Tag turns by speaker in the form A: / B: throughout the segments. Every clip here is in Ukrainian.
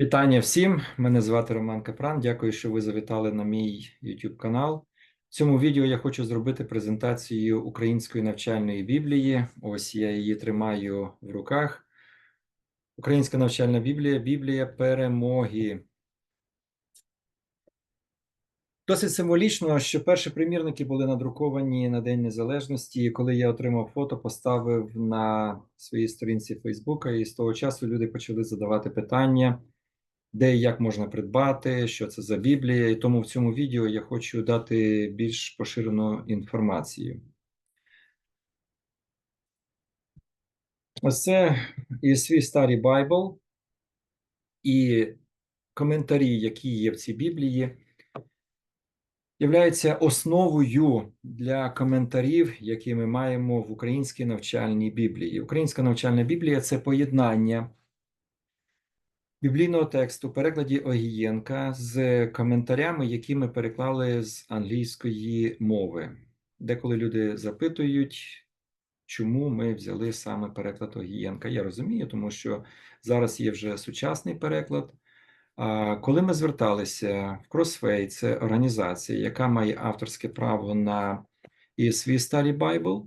A: Вітання всім! Мене звати Роман Капран. Дякую, що ви завітали на мій YouTube канал. В цьому відео я хочу зробити презентацію української навчальної біблії. Ось я її тримаю в руках. Українська навчальна біблія Біблія перемоги. Досить символічно, що перші примірники були надруковані на День Незалежності. Коли я отримав фото, поставив на своїй сторінці Фейсбука, і з того часу люди почали задавати питання де і як можна придбати, що це за Біблія. І тому в цьому відео я хочу дати більш поширену інформацію. Ось це свій старий Байбл, і коментарі, які є в цій Біблії, являються основою для коментарів, які ми маємо в українській навчальній Біблії. Українська навчальна Біблія це поєднання біблійного тексту в перекладі Огієнка з коментарями, які ми переклали з англійської мови. Деколи люди запитують, чому ми взяли саме переклад Огієнка. Я розумію, тому що зараз є вже сучасний переклад. Коли ми зверталися в Crossfade, це організація, яка має авторське право на ESV Study Bible,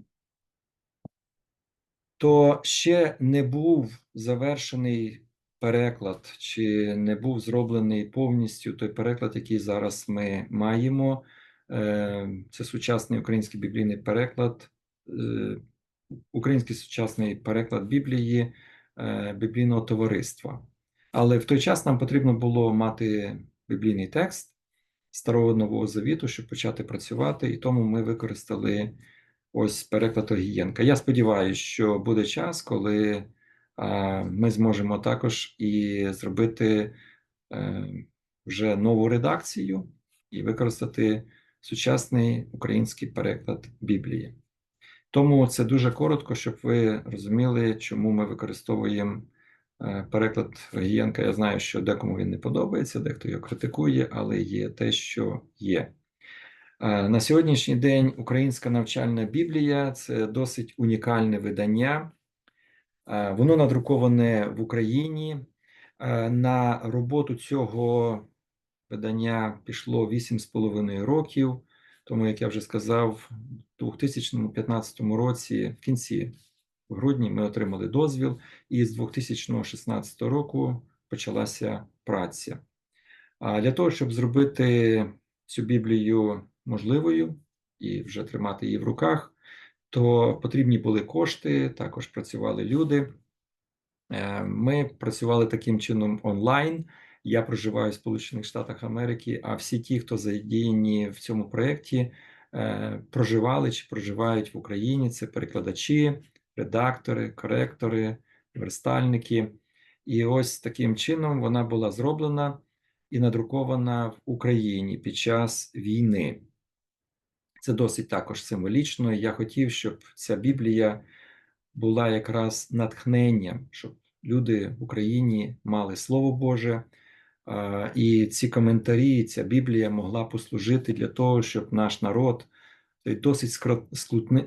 A: то ще не був завершений переклад, чи не був зроблений повністю той переклад, який зараз ми маємо. Е, це сучасний український біблійний переклад, е, український сучасний переклад Біблії е, біблійного товариства. Але в той час нам потрібно було мати біблійний текст старого нового завіту, щоб почати працювати, і тому ми використали ось переклад Огієнка. Я сподіваюся, що буде час, коли ми зможемо також і зробити е, вже нову редакцію і використати сучасний український переклад Біблії. Тому це дуже коротко, щоб ви розуміли, чому ми використовуємо е, переклад Гієнка. Я знаю, що декому він не подобається, дехто його критикує, але є те, що є. Е, на сьогоднішній день Українська навчальна Біблія це досить унікальне видання. Е, воно надруковане в Україні. Е, на роботу цього видання пішло 8,5 років. Тому, як я вже сказав, у 2015 році, в кінці в грудні, ми отримали дозвіл, і з 2016 року почалася праця. А для того, щоб зробити цю Біблію можливою і вже тримати її в руках, то потрібні були кошти, також працювали люди. Е, ми працювали таким чином онлайн. Я проживаю в Сполучених Штатах Америки, а всі ті, хто задіяні в цьому проєкті, е, проживали чи проживають в Україні. Це перекладачі, редактори, коректори, верстальники. І ось таким чином вона була зроблена і надрукована в Україні під час війни. Це досить також символічно. Я хотів, щоб ця Біблія була якраз натхненням, щоб люди в Україні мали Слово Боже. І ці коментарі, ця Біблія могла послужити для того, щоб наш народ той досить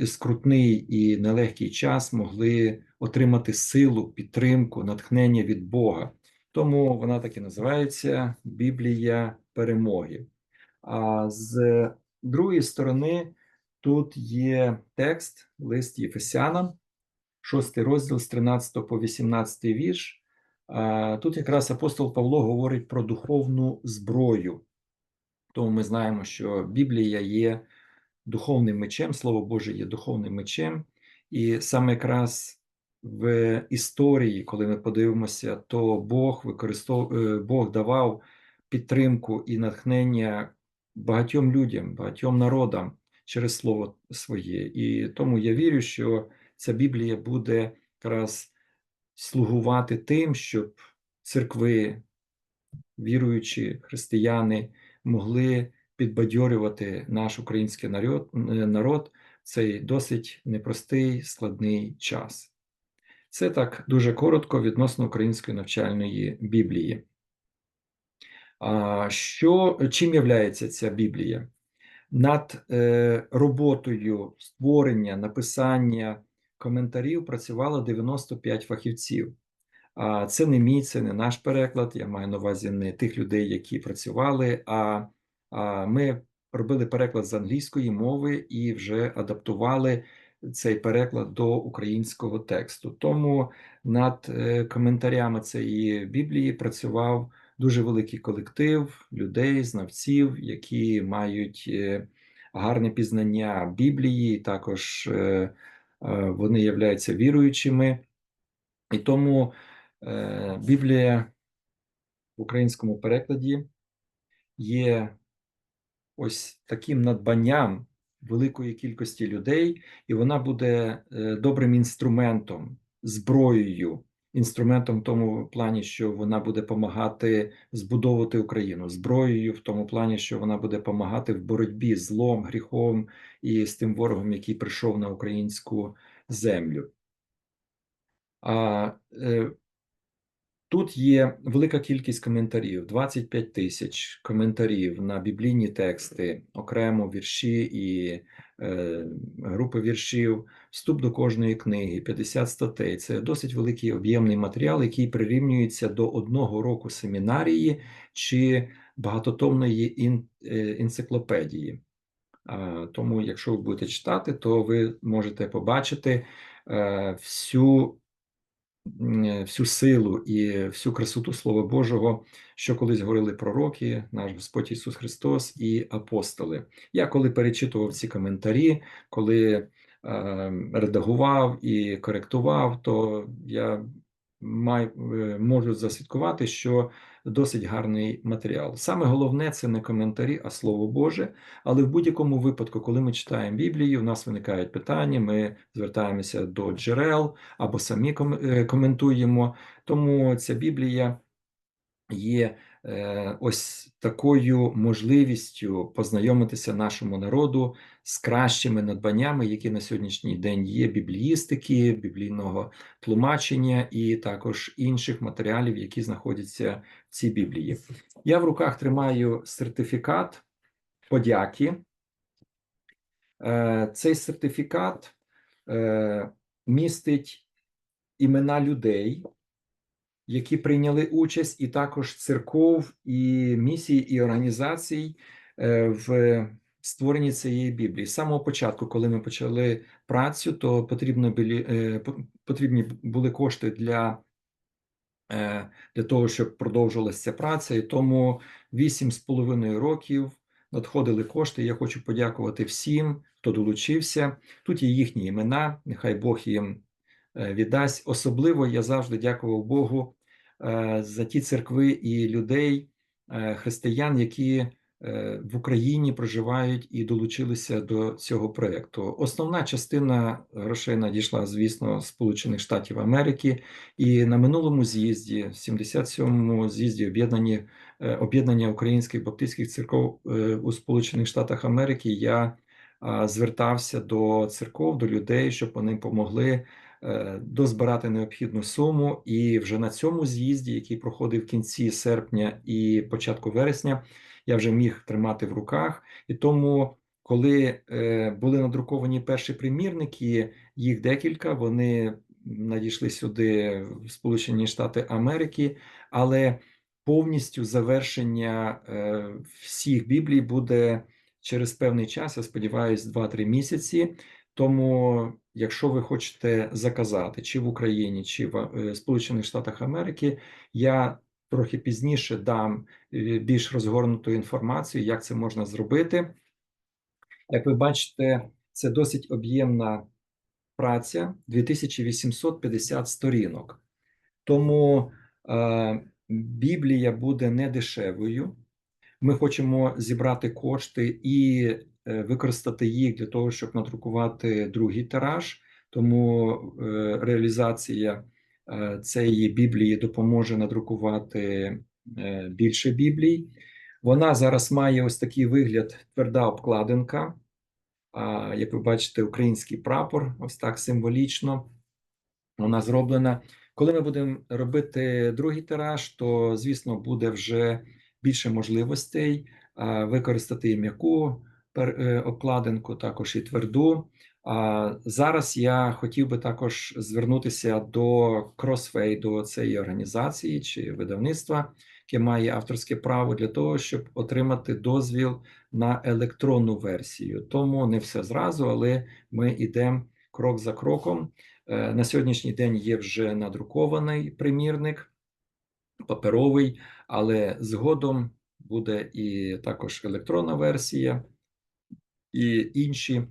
A: скрутний і нелегкий час могли отримати силу, підтримку, натхнення від Бога. Тому вона так і називається Біблія перемоги. А з другої сторони, тут є текст, лист Єфесянам, 6 розділ з 13 по 18 вірш. Тут якраз апостол Павло говорить про духовну зброю. Тому ми знаємо, що Біблія є духовним мечем, Слово Боже є духовним мечем, і саме якраз в історії, коли ми подивимося, то Бог використов... Е, Бог давав підтримку і натхнення багатьом людям, багатьом народам через слово своє. І тому я вірю, що ця Біблія буде якраз слугувати тим, щоб церкви, віруючі християни, могли підбадьорювати наш український народ, народ цей досить непростий складний час. Це так дуже коротко відносно української навчальної Біблії. Що, Чим являється ця Біблія? Над е, роботою створення, написання коментарів працювало 95 фахівців. А це не мій, це не наш переклад. Я маю на увазі не тих людей, які працювали. А, а ми робили переклад з англійської мови і вже адаптували цей переклад до українського тексту. Тому над е, коментарями цієї біблії працював дуже великий колектив людей, знавців, які мають е, гарне пізнання Біблії, також е, е, вони являються віруючими. І тому Біблія в українському перекладі є ось таким надбанням великої кількості людей, і вона буде добрим інструментом, зброєю, інструментом в тому плані, що вона буде допомагати збудовувати Україну, зброєю в тому плані, що вона буде допомагати в боротьбі з злом, гріхом і з тим ворогом, який прийшов на українську землю. А е, Тут є велика кількість коментарів, 25 тисяч коментарів на біблійні тексти, окремо вірші і е, групи віршів, вступ до кожної книги, 50 статей. Це досить великий об'ємний матеріал, який прирівнюється до одного року семінарії чи багатотомної ін, е, енциклопедії. Е, тому, якщо ви будете читати, то ви можете побачити е, всю всю силу і всю красоту Слова Божого, що колись говорили пророки, наш Господь Ісус Христос і апостоли. Я коли перечитував ці коментарі, коли е, редагував і коректував, то я май, е, можу засвідкувати, що досить гарний матеріал. Саме головне це не коментарі, а слово Боже. Але в будь-якому випадку, коли ми читаємо Біблію, у нас виникають питання, ми звертаємося до джерел або самі е, коментуємо. Тому ця Біблія є ось такою можливістю познайомитися нашому народу з кращими надбаннями, які на сьогоднішній день є бібліїстики, біблійного тлумачення і також інших матеріалів, які знаходяться в цій біблії. Я в руках тримаю сертифікат подяки. Е, цей сертифікат е, містить імена людей які прийняли участь, і також церков, і місій, і організацій е, в створенні цієї Біблії. З самого початку, коли ми почали працю, то потрібно були, е, потрібні були кошти для е, для того, щоб продовжувалася ця праця, і тому вісім з половиною років надходили кошти. Я хочу подякувати всім, хто долучився. Тут є їхні імена. Нехай Бог їм віддасть. Особливо я завжди дякував Богу Е, за ті церкви і людей, е, християн, які е, в Україні проживають і долучилися до цього проєкту. Основна частина грошей надійшла, звісно, з Сполучених Штатів Америки, і на минулому з'їзді, 77-му з'їзді об'єднані об'єднання українських баптистських церков у Сполучених Штатах Америки. Я звертався до церков, до людей, щоб вони допомогли Е, дозбирати необхідну суму, і вже на цьому з'їзді, який проходив в кінці серпня і початку вересня, я вже міг тримати в руках. І тому, коли е, були надруковані перші примірники, їх декілька, вони надійшли сюди в Сполучені Штати Америки, але повністю завершення е, всіх біблій буде через певний час, я сподіваюся, 2-3 місяці. Тому, якщо ви хочете заказати чи в Україні, чи в е, Сполучених Штатах Америки, я трохи пізніше дам е, більш розгорнуту інформацію, як це можна зробити. Як ви бачите, це досить об'ємна праця 2850 сторінок. Тому е, Біблія буде не дешевою. Ми хочемо зібрати кошти і використати їх для того, щоб надрукувати другий тираж. Тому е, реалізація е, цієї біблії допоможе надрукувати більше біблій. Вона зараз має ось такий вигляд, тверда обкладинка. Як ви бачите, український прапор, ось так символічно вона зроблена. Коли ми будемо робити другий тираж, то звісно буде вже більше можливостей використати м'яку Е, обкладинку, також і тверду. А зараз я хотів би також звернутися до до цієї організації чи видавництва, яке має авторське право для того, щоб отримати дозвіл на електронну версію. Тому не все зразу, але ми йдемо крок за кроком. Е, на сьогоднішній день є вже надрукований примірник, паперовий, але згодом буде і також електронна версія, і інші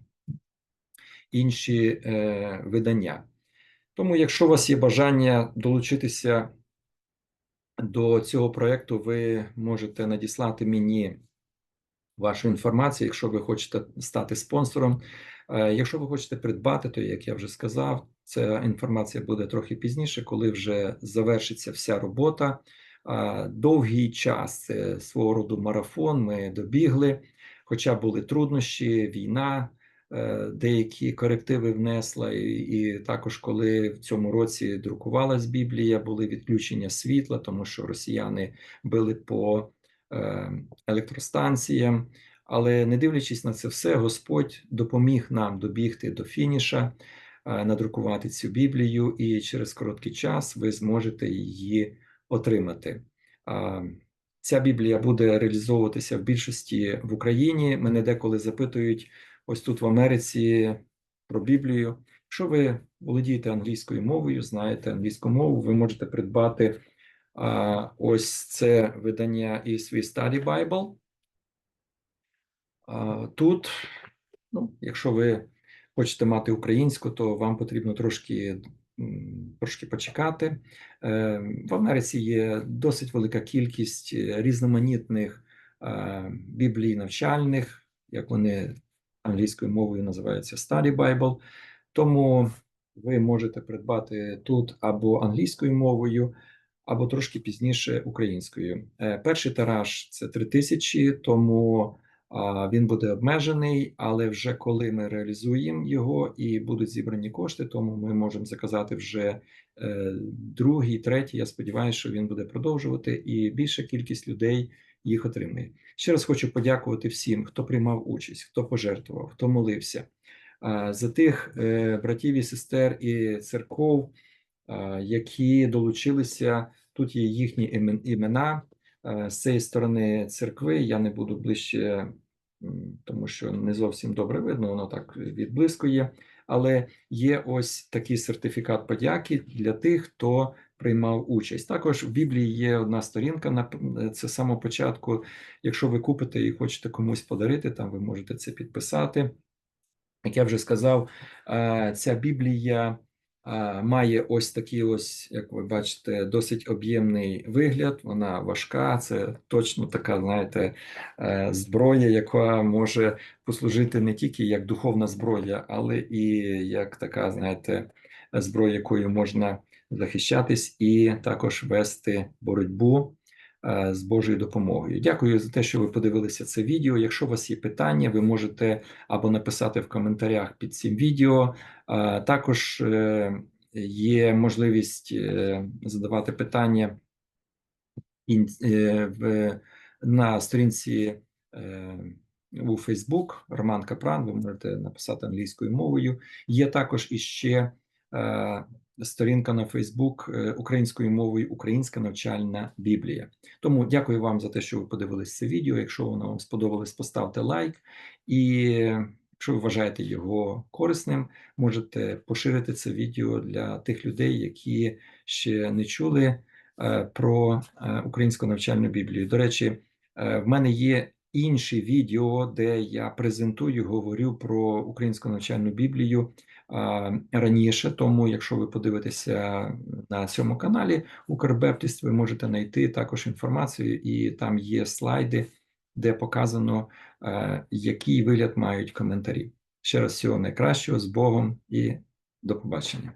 A: інші е, видання. Тому, якщо у вас є бажання долучитися до цього проєкту, ви можете надіслати мені вашу інформацію, якщо ви хочете стати спонсором. Е, якщо ви хочете придбати, то як я вже сказав, ця інформація буде трохи пізніше, коли вже завершиться вся робота. Е, довгий час свого роду марафон. Ми добігли, хоча були труднощі, війна. Е, деякі корективи внесла, і, і також, коли в цьому році друкувалась Біблія, були відключення світла, тому що росіяни били по е, електростанціям. Але не дивлячись на це все, Господь допоміг нам добігти до фініша, е, надрукувати цю Біблію, і через короткий час ви зможете її отримати. Ця Біблія буде реалізовуватися в більшості в Україні. Мене деколи запитують ось тут в Америці про Біблію. Якщо ви володієте англійською мовою, знаєте англійську мову, ви можете придбати а, ось це видання свій Study Bible. А, Тут, ну, якщо ви хочете мати українську, то вам потрібно трошки трошки почекати. Е, в Америці є досить велика кількість різноманітних біблій навчальних, як вони англійською мовою називається Study Bible. Тому ви можете придбати тут або англійською мовою, або трошки пізніше українською. Е, перший тираж це 3000, тому він буде обмежений, але вже коли ми реалізуємо його і будуть зібрані кошти, тому ми можемо заказати вже е, другий, третій. Я сподіваюся, що він буде продовжувати, і більша кількість людей їх отримає. Ще раз хочу подякувати всім, хто приймав участь, хто пожертвував, хто молився за тих е, братів і сестер і церков, які долучилися. Тут є їхні імена з цієї сторони церкви. Я не буду ближче, тому що не зовсім добре видно, воно так відблискує. Але є ось такий сертифікат подяки для тих, хто приймав участь. Також в Біблії є одна сторінка на це самого початку. Якщо ви купите і хочете комусь подарити, там ви можете це підписати. Як я вже сказав, ця Біблія має ось такий, ось, як ви бачите, досить об'ємний вигляд. Вона важка, це точно така, знаєте, е, зброя, яка може послужити не тільки як духовна зброя, але і як така, знаєте, зброя, якою можна захищатись і також вести боротьбу з Божою допомогою. Дякую за те, що ви подивилися це відео. Якщо у вас є питання, ви можете або написати в коментарях під цим відео. Е, також е, є можливість задавати питання на сторінці у Facebook Роман Капран. Ви можете написати англійською мовою. Є також іще сторінка на Фейсбук е, українською мовою Українська навчальна Біблія. Тому дякую вам за те, що ви подивились це відео. Якщо воно вам сподобалось, поставте лайк. І якщо ви вважаєте його корисним, можете поширити це відео для тих людей, які ще не чули е, про е, українську навчальну Біблію. До речі, в мене є. Інші відео, де я презентую, говорю про українську навчальну біблію раніше. Тому, якщо ви подивитеся на цьому каналі Укрбептіст, ви можете знайти також інформацію, і там є слайди, де показано, який вигляд мають коментарі. Ще раз всього найкращого з Богом і до побачення.